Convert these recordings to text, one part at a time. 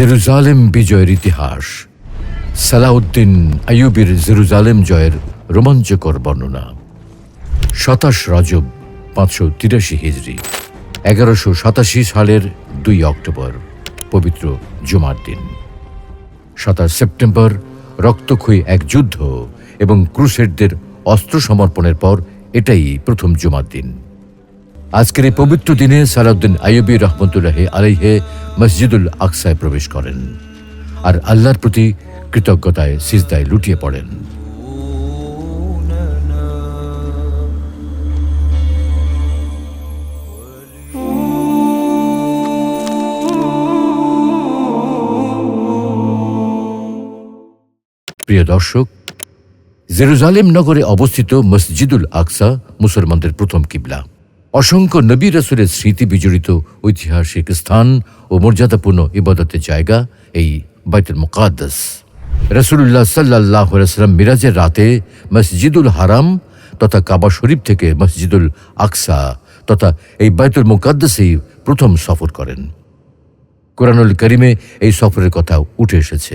Jerusalem বিজয়ের ইতিহাস। Salauddin আইয়ুবের Jerusalem জয়ের রোমাঞ্চকর বর্ণনা। সাতাশ রজব, পাঁচশো তিরাশি হিজড়ি এগারোশো সাতাশি সালের দুই অক্টোবর, পবিত্র জুমার দিন। সাতাশ সেপ্টেম্বর, রক্তক্ষয়ী এক যুদ্ধ এবং ক্রুসেডদের অস্ত্র সমর্পণের পর এটাই প্রথম জুমার দিন। আজকের এই পবিত্র দিনে সালাউদ্দিন আইয়ুবী রহমতুল্লাহ আলাইহে মসজিদুল আকসায় প্রবেশ করেন আর আল্লাহর প্রতি কৃতজ্ঞতায় সিজদায় লুটিয়ে পড়েন। প্রিয় দর্শক, জেরুজালেম নগরে অবস্থিত মসজিদুল আকসা মুসলমানদের প্রথম কিবলা। অসংখ্য নবী রসুলের স্মৃতি বিজড়িত ঐতিহাসিক স্থান ও মর্যাদাপূর্ণ ইবাদতের জায়গা এই বাইতুল মুকাদ্দাস। রসুল্লাহ সাল্লাহ সাল্লাম মিরাজের রাতে মসজিদুল হারাম তথা কাবা শরীফ থেকে মসজিদুল আকসা তথা এই বাইতুল মুকাদ্দাসেই প্রথম সফর করেন। কোরআনুল করিমে এই সফরের কথা উঠে এসেছে।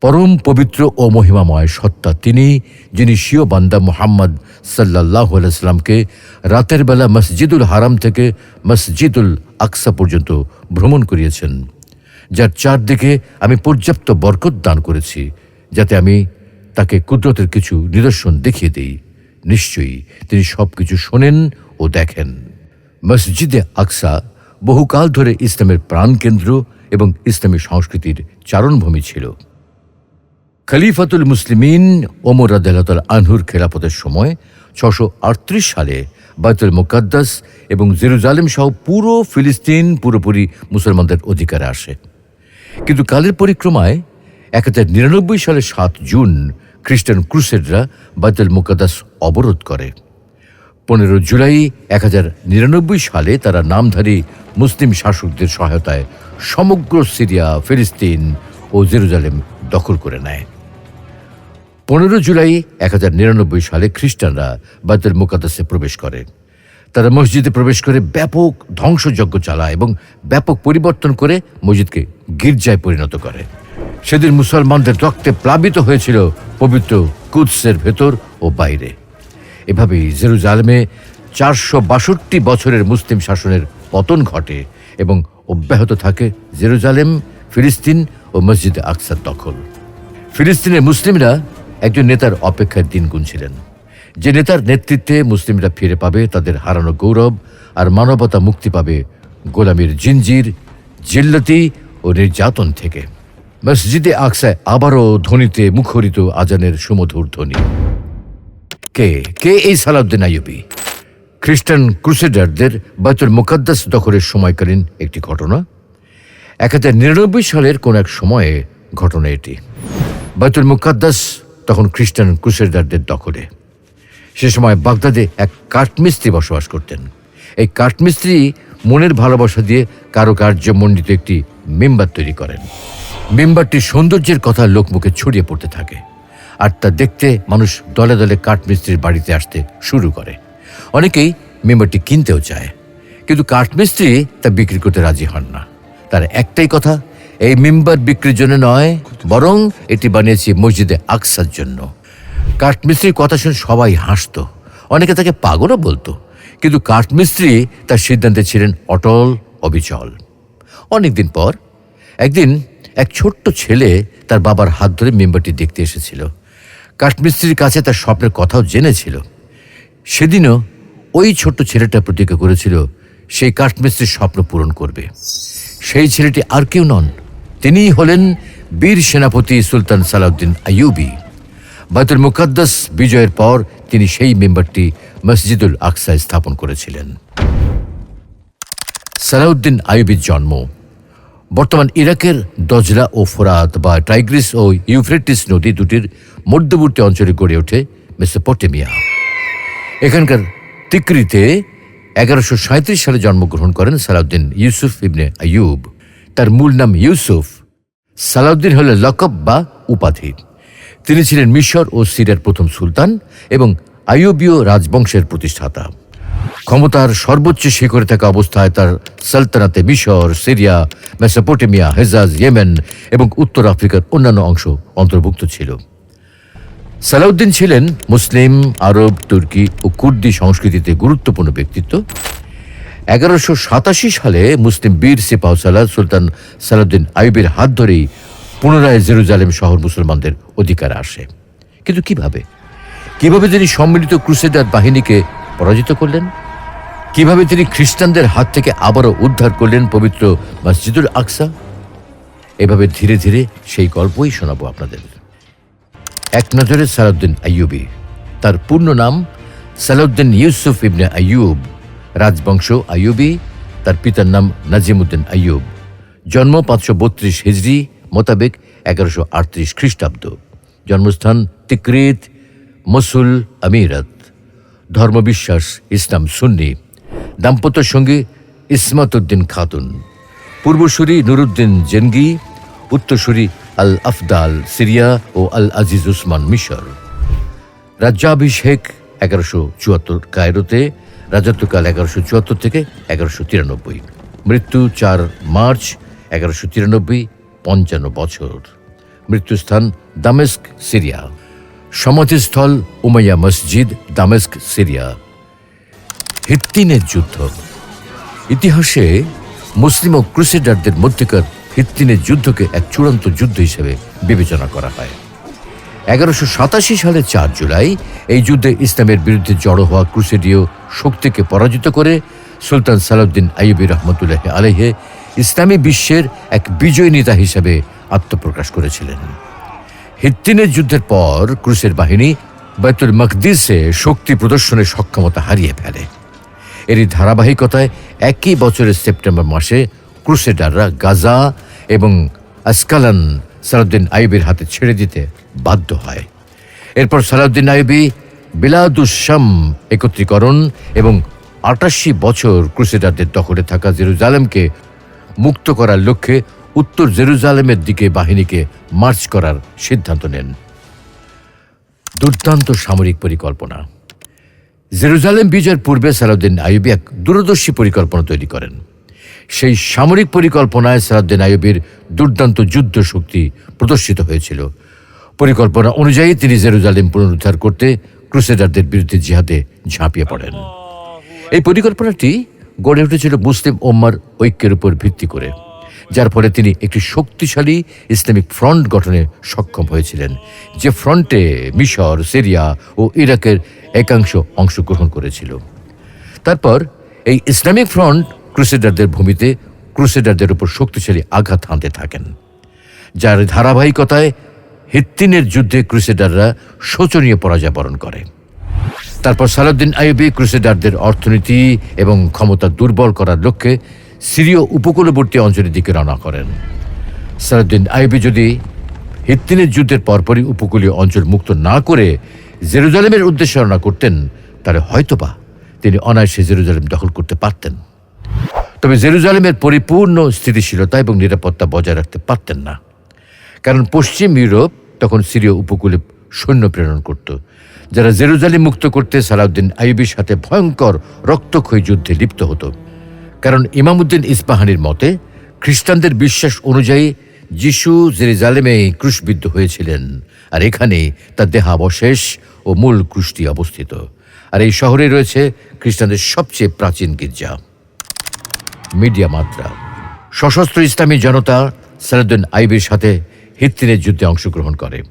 পরম পবিত্র ও মহিমাময় সত্তা তিনি, যিনি শিও বান্দা মোহাম্মদ সাল্লাহ আলাইস্লামকে রাতের বেলা মসজিদুল হারাম থেকে মসজিদুল আকসা পর্যন্ত ভ্রমণ করিয়েছেন, যার চারদিকে আমি পর্যাপ্ত বরকত দান করেছি, যাতে আমি তাকে কুদরতের কিছু নিদর্শন দেখিয়ে দিই। নিশ্চয়ই তিনি সব কিছু শোনেন ও দেখেন। মসজিদে আকসা বহুকাল ধরে ইসলামের প্রাণকেন্দ্র এবং ইসলামী সংস্কৃতির চারণভূমি ছিল। খলিফাতুল মুসলিমিন ওমর আদালতাল আনহুর খেলাফতের সময় ছশো সালে বাইতুল মুকাদ্দাস এবং জেরুজালেম সহ পুরো ফিলিস্তিন পুরোপুরি মুসলমানদের অধিকারে আসে। কিন্তু কালের পরিক্রমায় এক হাজার নিরানব্বই সালের সাত জুন খ্রিস্টান ক্রুসেডরা বাইতুল মুকাদ্দাস অবরোধ করে। পনেরো জুলাই এক হাজার নিরানব্বই সালে তারা নামধারী মুসলিম শাসকদের সহায়তায় সমগ্র সিরিয়া, ফিলিস্তিন ও জেরুজালেম দখল করে নেয়। পনেরো জুলাই এক হাজার নিরানব্বই সালে খ্রিস্টানরা বাইতুল মুকাদ্দাসে প্রবেশ করে। তারা মসজিদে প্রবেশ করে ব্যাপক ধ্বংসযজ্ঞ চালায় এবং ব্যাপক পরিবর্তন করে মসজিদকে গির্জায় পরিণত করে। সেদিন মুসলমানদের রক্তে প্লাবিত হয়েছিল পবিত্র কুৎসের ভেতর ও বাইরে। এভাবেই জেরুজালেমে চারশো বাষট্টি বছরের মুসলিম শাসনের পতন ঘটে এবং অব্যাহত থাকে জেরুজালেম, ফিলিস্তিন ও মসজিদে আকসার দখল। ফিলিস্তিনের মুসলিমরা একজন নেতার অপেক্ষায় দিন গুনছিলেন। যে নেতার নেতৃত্বে মুসলিমরা ফিরে পাবে, তাদের হারানো গৌরব আর মানবতা মুক্তি পাবে গোলামীর জিঞ্জির জিল্লতি ও নির্যাতন থেকে। মসজিদে আকসায় আবারও ধ্বনিতে মুখরিত আজানের সুমধুর ধ্বনি। কে? কে এই সালাউদ্দিন আইয়ুবী? খ্রিস্টান ক্রুসেডারদের বাইতুল মুকাদ্দাস দখলের সময়কালীন একটি ঘটনা? এক হাজার নিরানব্বই সালের কোন এক সময়ে ঘটনা এটি। বাইতুল মুকাদ্দাস তখন খ্রিস্টান ক্রুসেডারদের দখলে। সে সময় বাগদাদে এক কাঠমিস্ত্রি বসবাস করতেন। এই কাঠমিস্ত্রি মনের ভালোবাসা দিয়ে কারুকার্য মণ্ডিত একটি মেম্বার তৈরি করেন। মেম্বারটির সৌন্দর্যের কথা লোকমুখে ছড়িয়ে পড়তে থাকে আর তা দেখতে মানুষ দলে দলে কাঠমিস্ত্রির বাড়িতে আসতে শুরু করে। অনেকেই মেম্বারটি কিনতেও চায়, কিন্তু কাঠমিস্ত্রি তা বিক্রি করতে রাজি হন না। তার একটাই কথা এই মেম্বার বিক্রির জন্য নয়, বরং এটি বানিয়েছি মসজিদে আকসার জন্য। কাঠমিস্ত্রির কথা শুনে সবাই হাসতো। অনেকে তাকে পাগলও বলতো। কিন্তু কাঠমিস্ত্রি তার সিদ্ধান্তে ছিলেন অটল, অবিচল। অনেকদিন পর একদিন এক ছোট্ট ছেলে তার বাবার হাত ধরে মেম্বারটি দেখতে এসেছিল। কাঠমিস্ত্রির কাছে তার স্বপ্নের কথাও জেনেছিল। সেদিনও ওই ছোট্ট ছেলেটা প্রতিজ্ঞা করেছিল, সেই কাঠমিস্ত্রির স্বপ্ন পূরণ করবে। সেই ছেলেটি আর কেউ নন তিনিই হলেন বীর সেনাপতি সুলতান সালাউদ্দিন আইয়ুবী। বাইতুল মুকাদ্দাস বিজয়ের পর তিনি সেই মেম্বারটি মসজিদুল আকসায় স্থাপন করেছিলেন। সালাউদ্দিন আইয়ুবীর জন্ম। বর্তমান ইরাকের দজলা ও ফোরাত বা টাইগ্রিস ও ইউফ্রেটিস নদী দুটির মধ্যবর্তী অঞ্চলে গড়ে ওঠে মেসোপটেমিয়া। এখানকার তিকরিতে এগারোশো সাঁত্রিশ সালে জন্মগ্রহণ করেন সালাউদ্দিন ইউসুফ ইবনে আইয়ুব। তার মূল নাম ইউসুফ। সালাউদ্দিন হল লকব বা উপাধি। তিনি ছিলেন মিশর ও সিরিয়ার প্রথম সুলতান এবং আইয়ুবীয় রাজবংশের প্রতিষ্ঠাতা। ক্ষমতার সর্বোচ্চ শিখরে থাকা অবস্থায় তার সালতানাতে মিশর, সিরিয়া, মেসোপটেমিয়া, হেজাজ, ইয়েমেন এবং উত্তর আফ্রিকার অন্যান্য অংশ অন্তর্ভুক্ত ছিল। সালাউদ্দিন ছিলেন মুসলিম, আরব, তুর্কি ও কুর্দি সংস্কৃতিতে গুরুত্বপূর্ণ ব্যক্তিত্ব। এগারোশো সাতাশি সালে মুসলিম বীর সিপাহসালাহ সুলতান সালাউদ্দিন আইবের হাত ধরেই পুনরায় জেরুজালেম শহর মুসলমানদের অধিকার আসে। কিন্তু কীভাবে? কীভাবে তিনি সম্মিলিত ক্রুসেডার বাহিনীকে পরাজিত করলেন? কীভাবে তিনি খ্রিস্টানদের হাত থেকে আবারও উদ্ধার করলেন পবিত্র মসজিদুল আকসা? এভাবে ধীরে ধীরে সেই গল্পই শোনাবো আপনাদের। এক নজরে সালাউদ্দিন আইয়ুবী, তার পূর্ণ নাম সালাউদ্দিন ইউসুফ ইবনে আইয়ুব। রাজবংশ আইয়ুবী, তার পিতার নাম নাজিমুদ্দিন আইয়ুব। জন্ম পাঁচশো বত্রিশ হিজড়ি মোতাবেক এগারোশো আটত্রিশ খ্রিস্টাব্দ। জন্মস্থান তিকরিত, মসুল আমিরাত। ধর্মবিশ্বাস, ইসলাম সুন্নি। দাম্পত্য সঙ্গী ইসমাত উদ্দিন খাতুন। পূর্বসূরি নুরুদ্দিন জেনগি, উত্তরসূরি আল আফদাল সিরিয়া ও আল আজিজ উসমান মিশর। রাজ্যাভিষেক এগারোশো চুয়াত্তর কায়রোতে রাজত্বকাল এগারোশো চুয়াত্তর থেকে এগারোশো তিরানব্বই। মৃত্যু চার মার্চ এগারোশো তিরানব্বই, পঞ্চান্ন বছর। মৃত্যুস্থান দামেস্ক, সিরিয়া। সমাধিস্থল উমাইয়া মসজিদ, দামেস্ক, সিরিয়া। হিত্তিনের যুদ্ধ। ইতিহাসে মুসলিম ও ক্রুসেডারদের মধ্যেকার হিত্তিনের যুদ্ধকে এক চূড়ান্ত যুদ্ধ হিসেবে বিবেচনা করা হয়। এগারোশো সাতাশি সালের চার জুলাই, এই যুদ্ধে ইসলামের বিরুদ্ধে জড়ো হওয়া ক্রুসেডীয় শক্তিকে পরাজিত করে সুলতান সালাউদ্দিন আইয়ুবী রহমতুল্লাহ আলহে ইসলামী বিশ্বের এক বিজয়ী নেতা হিসেবে আত্মপ্রকাশ করেছিলেন। হিত্তিনের যুদ্ধের পর ক্রুসের বাহিনী বাইতুল মকদিসে শক্তি প্রদর্শনের সক্ষমতা হারিয়ে ফেলে। এরই ধারাবাহিকতায় একই বছরের সেপ্টেম্বর মাসে ক্রুসেডাররা গাজা এবং আসকালান সালাউদ্দিন আইবির হাতে ছেড়ে দিতে বাধ্য হয়। এরপর সালাউদ্দিন আইবি বিলাদুসাম একত্রীকরণ এবং আটাশি বছর ক্রুসেডারদের দখলে থাকা জেরুজালেমকে মুক্ত করার লক্ষ্যে উত্তর জেরুজালেমের দিকে বাহিনীকে মার্চ করার সিদ্ধান্ত নেন। দুর্দান্ত সামরিক পরিকল্পনা। জেরুজালেম বিজয়ের পূর্বে সালাউদ্দিন আইয়ুবী এক দূরদর্শী পরিকল্পনা তৈরি করেন। সেই সামরিক পরিকল্পনায় সালাউদ্দিন আইয়ুবীর দুর্দান্ত যুদ্ধ শক্তি প্রদর্শিত হয়েছিল। পরিকল্পনা অনুযায়ী তিনি জেরুজালেম পুনরুদ্ধার করতে ক্রুসেডারদের বিরুদ্ধে জিহাদে ঝাঁপিয়ে পড়েন। এই পরিকল্পনাটি গড়ে উঠেছিল মুসলিম ওম্মার ঐক্যের উপর ভিত্তি করে, যার ফলে তিনি একটি শক্তিশালী ইসলামিক ফ্রন্ট গঠনে সক্ষম হয়েছিলেন, যে ফ্রন্টে মিশর, সিরিয়া ও ইরাকের একাংশ অংশগ্রহণ করেছিল। তারপর এই ইসলামিক ফ্রন্ট ক্রুসেডারদের ভূমিতে ক্রুসেডারদের উপর শক্তিশালী আঘাত হানতে থাকেন, যার ধারাবাহিকতায় হিত্তিনের যুদ্ধে ক্রুসেডাররা শোচনীয় পরাজয় বরণ করে। তারপর সালাউদ্দিন আইয়ুবী ক্রুসেডারদের অর্থনীতি এবং ক্ষমতা দুর্বল করার লক্ষ্যে সিরীয় উপকূলবর্তী অঞ্চলের দিকে রওনা করেন। সালাউদ্দিন আইয়ুবী যদি হিত্তিনের যুদ্ধের পরপরই উপকূলীয় অঞ্চল মুক্ত না করে জেরুজালেমের উদ্দেশ্যে রওনা করতেন, তাহলে হয়তোবা তিনি অনায়াসে জেরুজালেম দখল করতে পারতেন। তবে জেরুজালেমের পরিপূর্ণ স্থিতিশীলতা এবং নিরাপত্তা বজায় রাখতে পারতেন না। কারণ পশ্চিম ইউরোপ তখন সিরীয় উপকূলে সৈন্য প্রেরণ করত। যারা জেরুজালেম মুক্ত করতে সালাউদ্দিন আইয়ুবীর সাথে ভয়ঙ্কর রক্তক্ষয়ী যুদ্ধে লিপ্ত হতো। কারণ ইমামুদ্দিন ইস্পাহানির মতে, খ্রিস্টানদের বিশ্বাস অনুযায়ী যিশু জেরুজালেমে ক্রুশবিদ্ধ হয়েছিলেন, আর এখানে তার দেহাবশেষ ও মূল ক্রুশটি অবস্থিত। আর এই শহরে রয়েছে খ্রিস্টানদের সবচেয়ে প্রাচীন গির্জা। মিডিয়া মাত্রা। সশস্ত্র ইসলামী জনতা সালাউদ্দিন আইবির সাথে হিত্তিনের যুদ্ধে অংশগ্রহণ করে।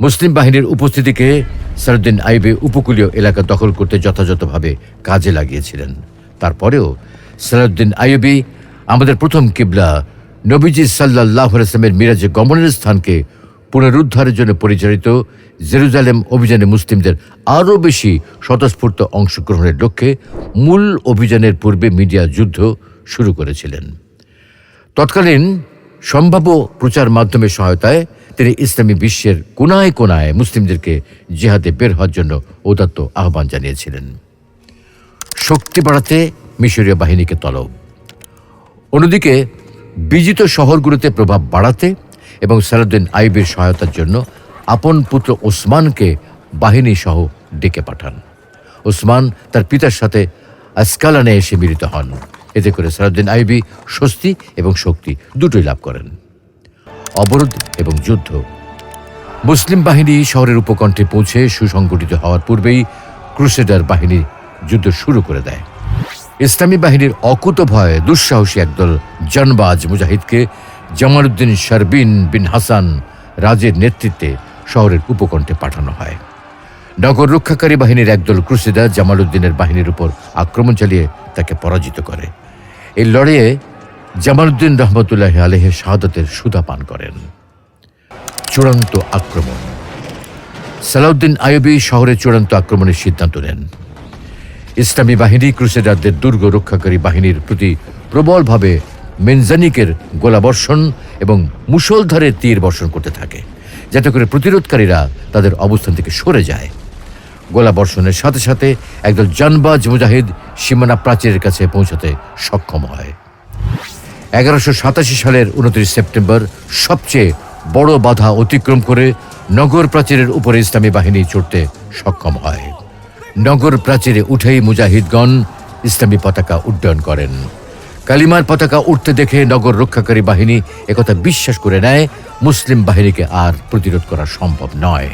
মুসলিম বাহিনীর উপস্থিতিকে সালাউদ্দিন আইবে উপকূলীয় এলাকা দখল করতে যথাযথভাবে কাজে লাগিয়েছিলেন। তারপরেও সালাউদ্দিন আইবি আমাদের প্রথম কিবলা নবীজি সাল্লাহ আসলামের মিরাজে গমনের স্থানকে পুনরুদ্ধারের জন্য পরিচালিত জেরুজালেম অভিযানে মুসলিমদের আরও বেশি স্বতঃস্ফূর্ত অংশগ্রহণের লক্ষ্যে মূল অভিযানের পূর্বে মিডিয়া যুদ্ধ শুরু করেছিলেন। তৎকালীন সম্ভাব্য প্রচার মাধ্যমের সহায়তায় তিনি ইসলামী বিশ্বের কোনায় কোনায় মুসলিমদেরকে জেহাদে বের হওয়ার জন্য উদাত্ত আহ্বান জানিয়েছিলেন। শক্তি বাড়াতে মিশরীয় বাহিনীকে তলব। অন্যদিকে, বিজিত শহরগুলোতে প্রভাব বাড়াতে এবং সালাউদ্দিন আইবের সহায়তার জন্য আপন পুত্র ওসমানকে বাহিনী সহ ডেকে পাঠান। ওসমান তার পিতার সাথে আসকালানে এসে মিলিত হন। এতে করে সালাউদ্দিন আইবি স্বস্তি এবং শক্তি দুটোই লাভ করেন। অবরোধ এবং যুদ্ধ। মুসলিম বাহিনী শহরের উপকণ্ঠে পৌঁছে সুসংগঠিত হওয়ার পূর্বেই ক্রুসেডার বাহিনী যুদ্ধ শুরু করে দেয়। ইসলামী বাহিনীর অকুত ভয়ে দুঃসাহসী একদল জানবাজ মুজাহিদকে জামালউদ্দিন শারবিন বিন হাসান রাজের নেতৃত্বে শহরের উপকণ্ঠে পাঠানো হয়। নগর রক্ষাকারী বাহিনীর একদল ক্রুসেডার জামালউদ্দিনের বাহিনীর উপর আক্রমণ চালিয়ে তাকে পরাজিত করে। এই লড়াইয়ে জামালউদ্দিন রহমতুল্লাহ আলহে শাহাদতের সুদা পান করেন। চূড়ান্ত আক্রমণ। সালাউদ্দিন আইবি শহরে চূড়ান্ত আক্রমণের সিদ্ধান্ত নেন। ইসলামী বাহিনী ক্রুসেডারদের দুর্গ রক্ষাকারী বাহিনীর প্রতি প্রবলভাবে মেনজানিকের গোলাবর্ষণ এবং মুষলধারে তীর বর্ষণ করতে থাকে, যাতে করে প্রতিরোধকারীরা তাদের অবস্থান থেকে সরে যায়। গোলাবর্ষণের সাথে সাথে একদল জানবাজ মুজাহিদ সীমানা প্রাচীরের কাছে পৌঁছাতে সক্ষম হয়। এগারোশো সাতাশি সালের উনত্রিশ সেপ্টেম্বর সবচেয়ে বড় বাধা অতিক্রম করে নগর প্রাচীরের উপরে ইসলামী বাহিনী চড়তে সক্ষম হয়। নগর প্রাচীরে উঠেই মুজাহিদগণ ইসলামী পতাকা উড্ডয়ন করেন। কালিমার পতাকা উঠতে দেখে নগর রক্ষাকারী বাহিনী একথা বিশ্বাস করে নেয়, মুসলিম বাহিনীকে আর প্রতিরোধ করা সম্ভব নয়।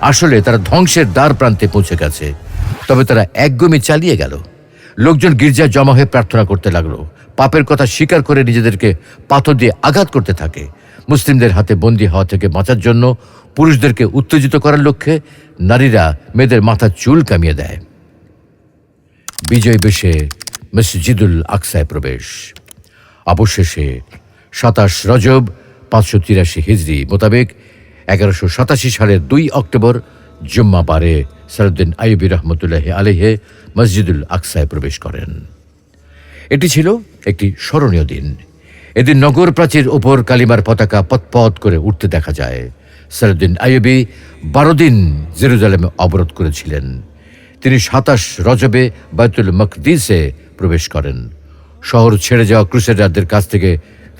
আসলে তারা ধ্বংসের দ্বার প্রান্তে পৌঁছে গেছে। তবে তারা একগমি চালিয়ে গেল। লোকজন গির্জায় জমা হয়ে প্রার্থনা করতে লাগল। পাপের কথা স্বীকার করে নিজেদেরকে পাথর দিয়ে আঘাত করতে থাকে। মুসলিমদের হাতে বন্দী হওয়া থেকে বাঁচার জন্য পুরুষদেরকে উত্তেজিত করার লক্ষ্যে নারীরা মেয়েদের মাথার চুল কামিয়ে দেয়। বিজয় বেশে মসজিদুল আকসায় প্রবেশ। অবশেষে সাতাশ রজব পাঁচশো তিরাশি হিজড়ি মোতাবেক এগারোশো সাতাশি সালের দুই অক্টোবর জুম্মাবারে সারুদ্দিন আইবি রহমতুল্লাহ আলিহে মসজিদুল আকসায় প্রবেশ করেন। এটি ছিল একটি স্মরণীয় দিন। এদিন নগর প্রাচীর ওপর কালিমার পতাকা পথপথ করে উঠতে দেখা যায়। সারুদ্দিন আইবি বারো দিন জেরুজালেমে অবরোধ করেছিলেন। তিনি সাতাশ রজবে বায়তুল মকদিসে প্রবেশ করেন। শহর ছেড়ে যাওয়া ক্রুসেডারদের কাছ থেকে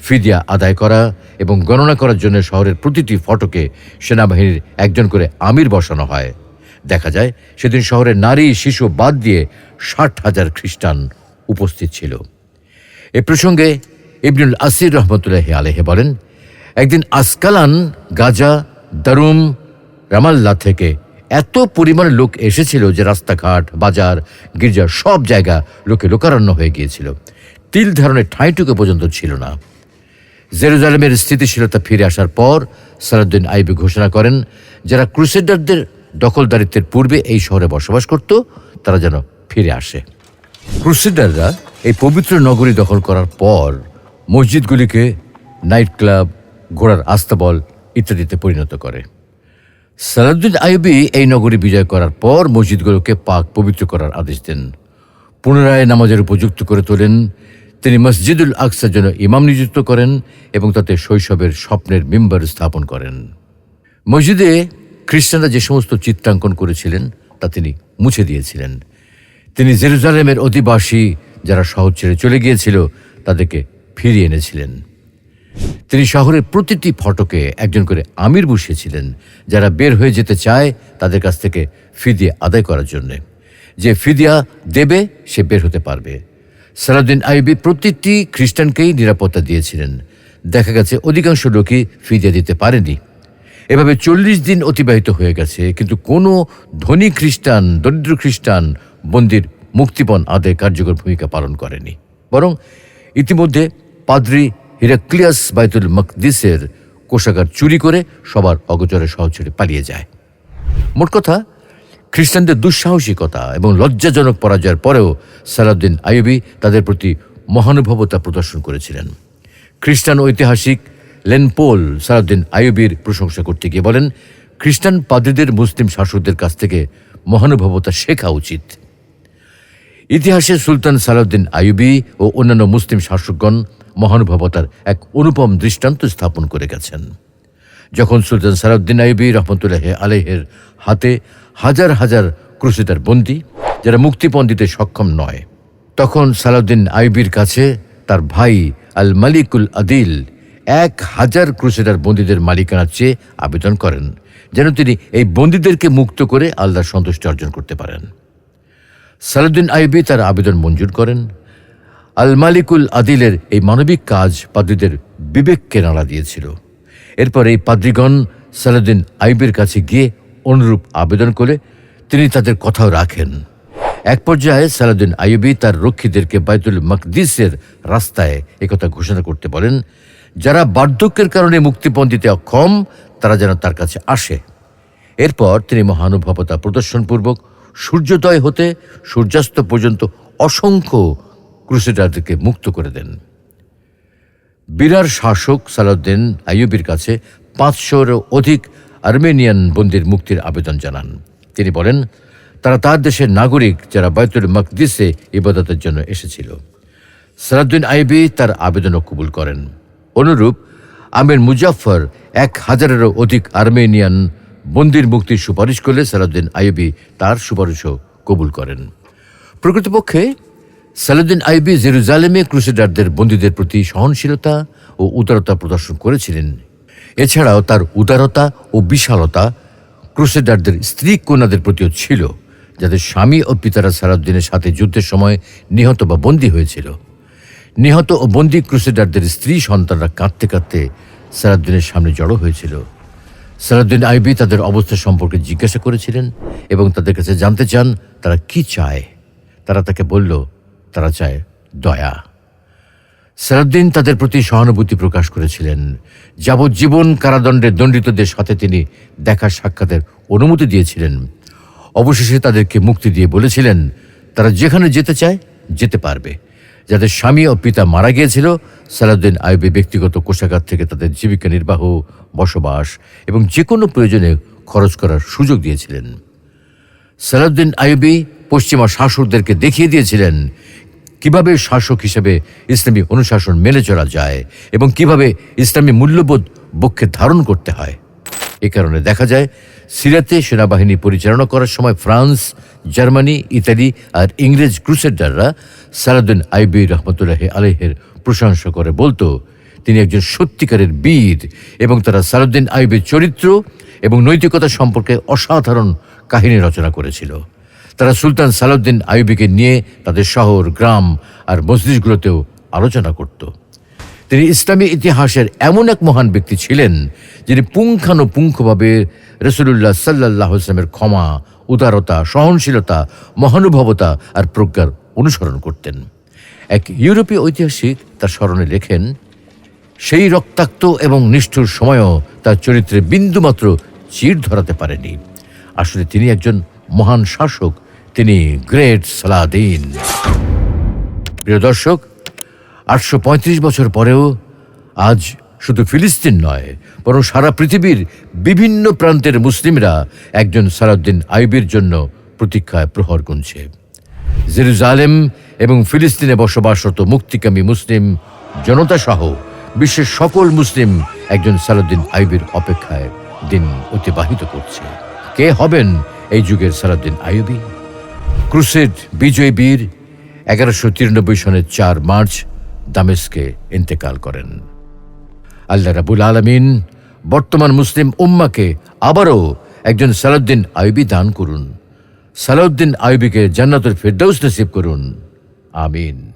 ফিদিয়া আদায় করা এবং গণনা করার জন্য শহরের প্রতিটি ফটকে সেনাবাহিনীর একজন করে আমির বসানো হয়। দেখা যায়, সেদিন শহরের নারী, শিশু বাদ দিয়ে ষাট হাজার খ্রিস্টান উপস্থিত ছিল। এ প্রসঙ্গে ইবনুল আসির রহমতুল্লাহ আলেহে বলেন, একদিন আসকালান গাজা, দারুম, রামাল্লা থেকে এত পরিমাণে লোক এসেছিল যে রাস্তাঘাট, বাজার, গির্জা সব জায়গা লোকে লোকারণ্য হয়ে গিয়েছিল। তিল ধারণের ঠাঁইটুকু পর্যন্ত ছিল না। জেরুজালেমের স্থিতিশীলতা ফিরে আসার পর সালাউদ্দিন আইবি ঘোষণা করেন, যারা ক্রুসেডারদের দখলদারিত্বের পূর্বে এই শহরে বসবাস করত, তারা যেন ফিরে আসে। ক্রুসেডাররা এই পবিত্র নগরী দখল করার পর মসজিদগুলিকে নাইট ক্লাব, ঘোড়ার আস্তাবল ইত্যাদিতে পরিণত করে। সালাউদ্দিন আইবি এই নগরী বিজয় করার পর মসজিদগুলোকে পাক পবিত্র করার আদেশ দেন। পুনরায় নামাজের উপযুক্ত করে তোলেন তিনি মসজিদুল আকসার জন্য ইমাম নিযুক্ত করেন এবং তাতে শৈশবের স্বপ্নের মেম্বার স্থাপন করেন। মসজিদে খ্রিস্টানরা যে সমস্ত চিত্রাঙ্কন করেছিলেন, তা তিনি মুছে দিয়েছিলেন। তিনি জেরুজালেমের অধিবাসী যারা শহর ছেড়ে চলে গিয়েছিল, তাদেরকে ফিরিয়ে এনেছিলেন। তিনি শহরের প্রতিটি ফটকে একজন করে আমির বসিয়েছিলেন, যারা বের হয়ে যেতে চায় তাদের কাছ থেকে ফিদিয়া আদায় করার জন্যে। যে ফিদিয়া দেবে, সে বের হতে পারবে। সালাউদ্দিন আইবি প্রতিটি খ্রিস্টানকেই নিরাপত্তা দিয়েছিলেন। দেখা গেছে অধিকাংশ লোকই ফিদিয়া দিতে পারেনি। এভাবে চল্লিশ দিন অতিবাহিত হয়ে গেছে, কিন্তু কোনো ধনী খ্রিস্টান, দরিদ্র খ্রিস্টান বন্দির মুক্তিপণ আদায় কার্যকর ভূমিকা পালন করেনি। বরং ইতিমধ্যে পাদ্রি হিরাক্লিয়াস বাইতুল মকদিসের কোষাগার চুরি করে সবার অগচরে ছেড়ে পালিয়ে যায়। মোট কথা খ্রিস্টানদের দুঃসাহসিকতা এবং লজ্জাজনক পরাজয়ের পরেও সালাউদ্দিন আইবি তাদের প্রতি মহানুভবতা প্রদর্শন করেছিলেন। খ্রিস্টান ঐতিহাসিক লেনপোল সালাউদ্দিন আইবির প্রশংসা করতে গিয়ে বলেন, খ্রিস্টান পাদ্রীদের মুসলিম শাসকদের কাছ থেকে মহানুভবতা শেখা উচিত। ইতিহাসে সুলতান সালাউদ্দিন আইয়ুবী ও অন্যান্য মুসলিম শাসকগণ মহানুভবতার এক অনুপম দৃষ্টান্ত স্থাপন করে গেছেন। যখন সুলতান সালাউদ্দিন আইবি রহমতুল্লাহ আলহের হাতে হাজার হাজার ক্রুসিদার বন্দী, যারা মুক্তিপণ দিতে সক্ষম নয়, তখন সালাউদ্দিন আইবির কাছে তার ভাই আল মালিকুল আদিল এক হাজার ক্রুসেডার বন্দীদের মালিকানা চেয়ে আবেদন করেন, যেন তিনি এই বন্দীদেরকে মুক্ত করে আল্লাহর সন্তুষ্টি অর্জন করতে পারেন। সালাউদ্দিন আইবি তার আবেদন মঞ্জুর করেন। আল মালিকুল আদিলের এই মানবিক কাজ পাদ্রীদের বিবেককে নাড়া দিয়েছিল। এরপর এই পাদ্রীগণ সালাউদ্দিন আইবের কাছে গিয়ে অনুরূপ আবেদন করে তিনি তাদের কথাও রাখেন। এক পর্যায়ে সালাউদ্দিন আইবি তার রক্ষীদেরকে বাইতুল মকদিসের রাস্তায় একথা ঘোষণা করতে বলেন, যারা বার্ধক্যের কারণে মুক্তিপণ দিতে অক্ষম, তারা যেন তার কাছে আসে। এরপর তিনি মহানুভবতা প্রদর্শনপূর্বক সূর্যোদয় হতে সূর্যাস্ত পর্যন্ত অসংখ্য ক্রুসেডারদেরকে মুক্ত করে দেন। বিরার শাসক সালাউদ্দিন আইয়ুবির কাছে পাঁচশোরও অধিক আর্মেনিয়ান বন্দির মুক্তির আবেদন জানান। তিনি বলেন, তারা তার দেশের নাগরিক যারা বাইতুল মকদিসে ইবাদতের জন্য এসেছিল। সালাউদ্দিন আইবি তার আবেদনও কবুল করেন। অনুরূপ, আমির মুজাফফর এক হাজারেরও অধিক আর্মেনিয়ান বন্দির মুক্তির সুপারিশ করলে সালাউদ্দিন আইবি তার সুপারিশও কবুল করেন। প্রকৃতপক্ষে সালাউদ্দিন আইবি জেরুজালেমে ক্রুসেডারদের বন্দীদের প্রতি সহনশীলতা ও উদারতা প্রদর্শন করেছিলেন। এছাড়াও তার উদারতা ও বিশালতা ক্রুসেডারদের স্ত্রী কন্যাদের প্রতিও ছিল, যাদের স্বামী ও পিতারা সালাউদ্দিনের সাথে যুদ্ধের সময় নিহত বা বন্দী হয়েছিল। নিহত ও বন্দী ক্রুসেডারদের স্ত্রী সন্তানরা কাঁদতে কাঁদতে সালাউদ্দিনের সামনে জড়ো হয়েছিল। সালাউদ্দিন আইবি তাদের অবস্থা সম্পর্কে জিজ্ঞাসা করেছিলেন এবং তাদের কাছে জানতে চান তারা কি চায়। তারা তাকে বলল তারা চায় দয়া। সালাউদ্দিন তাদের প্রতি সহানুভূতি প্রকাশ করেছিলেন। যাবজ্জীবন কারাদণ্ডে দণ্ডিতদের সাথে তিনি দেখা সাক্ষাতের অনুমতি দিয়েছিলেন। অবশেষে তাদেরকে মুক্তি দিয়ে বলেছিলেন, তারা যেখানে যেতে চায়, যেতে পারবে। যাদের স্বামী ও পিতা মারা গিয়েছিল, সালাউদ্দিন আইবি ব্যক্তিগত কোষাগার থেকে তাদের জীবিকা নির্বাহ, বসবাস এবং যে কোনো প্রয়োজনে খরচ করার সুযোগ দিয়েছিলেন। সালাউদ্দিন আইবি পশ্চিমা শাসকদেরকে দেখিয়ে দিয়েছিলেন কীভাবে শাসক হিসেবে ইসলামী অনুশাসন মেনে চলা যায় এবং কীভাবে ইসলামী মূল্যবোধ বক্ষে ধারণ করতে হয়? এ কারণে দেখা যায়, সিরিয়াতে সেনাবাহিনী পরিচালনা করার সময় ফ্রান্স, জার্মানি, ইতালি আর ইংরেজ ক্রুসেডাররা সালাউদ্দিন আইবি রহমতুল্লাহ আলহের প্রশংসা করে বলতো, তিনি একজন সত্যিকারের বীর এবং তারা সালাউদ্দিন আইবির চরিত্র এবং নৈতিকতা সম্পর্কে অসাধারণ কাহিনী রচনা করেছিল। তারা সুলতান সালাউদ্দিন আইবিকে নিয়ে তাদের শহর, গ্রাম আর মসজিদগুলোতেও আলোচনা করত। তিনি ইসলামী ইতিহাসের এমন এক মহান ব্যক্তি ছিলেন যিনি পুঙ্খানুপুঙ্খভাবে রসুলুল্লাহ সাল্লাহ ইসলামের ক্ষমা, উদারতা, সহনশীলতা, মহানুভবতা আর প্রজ্ঞার অনুসরণ করতেন। এক ইউরোপীয় ঐতিহাসিক তার স্মরণে লেখেন, সেই রক্তাক্ত এবং নিষ্ঠুর সময়ও তার চরিত্রে বিন্দুমাত্র চির ধরাতে পারেনি। আসলে তিনি একজন মহান শাসক তিনি গ্রেট সালাদিন প্রিয় দর্শক, আটশো বছর পরেও আজ শুধু ফিলিস্তিন নয়, বরং সারা পৃথিবীর বিভিন্ন প্রান্তের মুসলিমরা একজন সালাউদ্দিন আইবির জন্য প্রতীক্ষায় প্রহর গুনছে। জেরুজালেম এবং ফিলিস্তিনে বসবাসরত মুক্তিকামী মুসলিম জনতা সহ বিশ্বের সকল মুসলিম একজন সালাউদ্দিন আইবির অপেক্ষায় দিন অতিবাহিত করছে। কে হবেন এই যুগের সালাউদ্দিন আইবি? ক্রুসেড বিজয় বীর এগারোশো তিরানব্বই সনের চার মার্চ দামেস্কে ইন্তেকাল করেন। আল্লাহ রাবুল আলমিন বর্তমান মুসলিম উম্মাকে আবারও একজন সালাউদ্দিন আইবি দান করুন। সালাউদ্দিন আইবিকে জান্নাতুল ফেরদৌস নসিব করুন। আমিন।